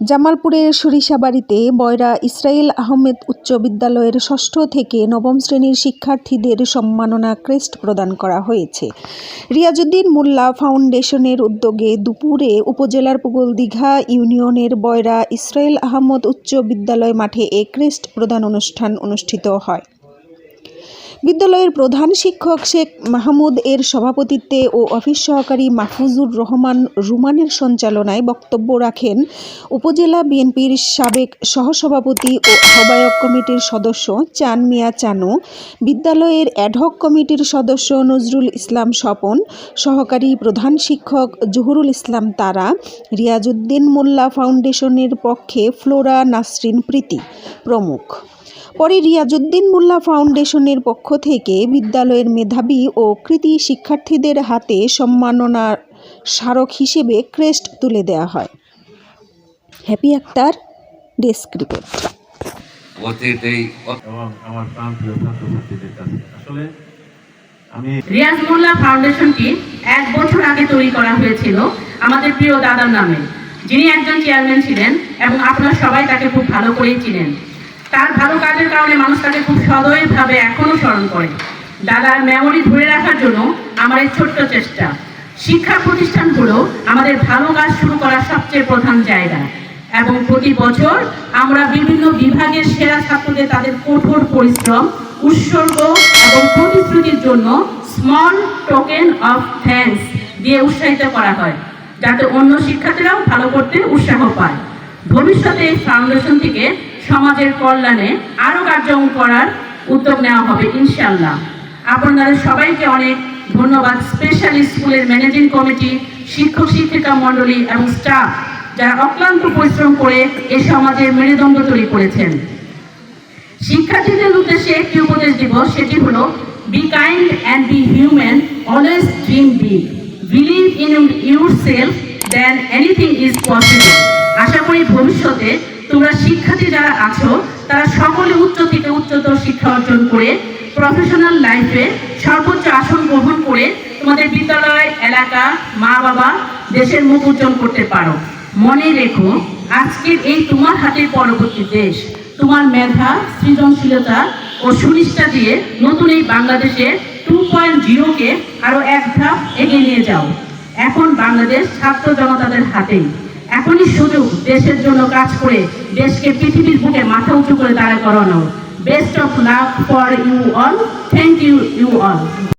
জামালপুরের সরিষাবাড়িতে বয়রা ইসরাইল আহমেদ উচ্চ বিদ্যালয়ের ষষ্ঠ থেকে নবম শ্রেণির শিক্ষার্থীদের সম্মাননা ক্রেস্ট প্রদান করা হয়েছে। রিয়াজুদ্দিন মোল্লা ফাউন্ডেশনের উদ্যোগে দুপুরে উপজেলার পুগলদিঘা ইউনিয়নের বয়রা ইসরাইল আহমদ উচ্চ বিদ্যালয় মাঠে এ ক্রেস্ট প্রদান অনুষ্ঠান অনুষ্ঠিত হয়। বিদ্যালয়ের প্রধান শিক্ষক শেখ মাহমুদ, এর সভাপতিত্বে ও অফিস সহকারী মাহফুজুর রহমান রুমানের সঞ্চালনায় বক্তব্য রাখেন উপজেলা বিএনপির সাবেক সহসভাপতি ও আহ্বায়ক কমিটির সদস্য চান মিয়া চানু, বিদ্যালয়ের অ্যাডহক কমিটির সদস্য নজরুল ইসলাম স্বপন, সহকারী প্রধান শিক্ষক জহুরুল ইসলাম তারা, রিয়াজউদ্দিন মোল্লা ফাউন্ডেশনের পক্ষে ফ্লোরা নাসরিন প্রীতি প্রমুখ। পরে রিয়াজুদ্দিন মোল্লা ফাউন্ডেশনের পক্ষ থেকে বিদ্যালয়ের মেধাবী ও কৃতি শিক্ষার্থীদের হাতে সম্মাননার স্মারক হিসেবে ক্রেস্ট তুলে দেওয়া হয়। Happy Akter desk report. Riaz Molla ফাউন্ডেশনটি এক বছর আগে তৈরি করা হয়েছিল আমাদের প্রিয় দাদার নামে। যিনি একজন চেয়ারম্যান ছিলেন এবং আপনারা সবাই তাকে খুব ভালো করেই চিনেন। তার ভালো কাজের কারণে মানুষ তাকে খুব সদয়ভাবে এখনও স্মরণ করে। দাদার মেমোরি ধরে রাখার জন্য আমার এই ছোট্ট চেষ্টা। শিক্ষা প্রতিষ্ঠানগুলো আমাদের ভালো কাজ শুরু করার সবচেয়ে প্রধান জায়গা। এবং প্রতি বছর আমরা বিভিন্ন বিভাগের সেরা ছাত্রদের তাদের কঠোর পরিশ্রম, উৎসর্গ এবং প্রতিশ্রুতির জন্য স্মল টোকেন অফ থ্যাঙ্কস দিয়ে উৎসাহিত করা হয়, যাতে অন্য শিক্ষার্থীরাও ভালো করতে উৎসাহ পায়। ভবিষ্যতে এই ফাউন্ডেশন থেকে সমাজের কল্যাণে আরও কার্যক্রম করার উদ্যোগ নেওয়া হবে ইনশাল্লাহ আপনাদের সবাইকে অনেক ধন্যবাদ। স্পেশাল স্কুলের ম্যানেজিং কমিটি, শিক্ষক, শিক্ষিকা মণ্ডলী এবং স্টাফ যারা অক্লান্ত পরিশ্রম করে এ সমাজের মেরুদণ্ড তৈরি করেছেন। শিক্ষার্থীদের উদ্দেশ্যে একটি উপদেশ দিব, সেটি হলো be kind and be human always dream big believe in yourself then anything is possible আশা করি ভবিষ্যতে তোমরা শিক্ষার্থী যারা আছো, তারা সকলে উচ্চ থেকে উচ্চতর শিক্ষা অর্জন করে প্রফেশনাল লাইফে সর্বোচ্চ আসন গ্রহণ করে তোমাদের বিদ্যালয়, এলাকা মা বাবা দেশের মুখ উজ্জ্বল করতে পারো। মনে রেখো, আজকের এই তোমার হাতের পরবর্তী দেশ, তোমার মেধা, সৃজনশীলতা ও সুনিষ্ঠা দিয়ে নতুন এই বাংলাদেশে টু পয়েন্ট জিরোকে আরও এক ধাপ এগিয়ে নিয়ে যাও। এখন বাংলাদেশ ছাত্র জনতাদের হাতেই। এখনই সুযোগ দেশের জন্য কাজ করে দেশকে পৃথিবীর বুকে মাথা উঁচু করে দাঁড়া করানো। Best of love for you all thank you you all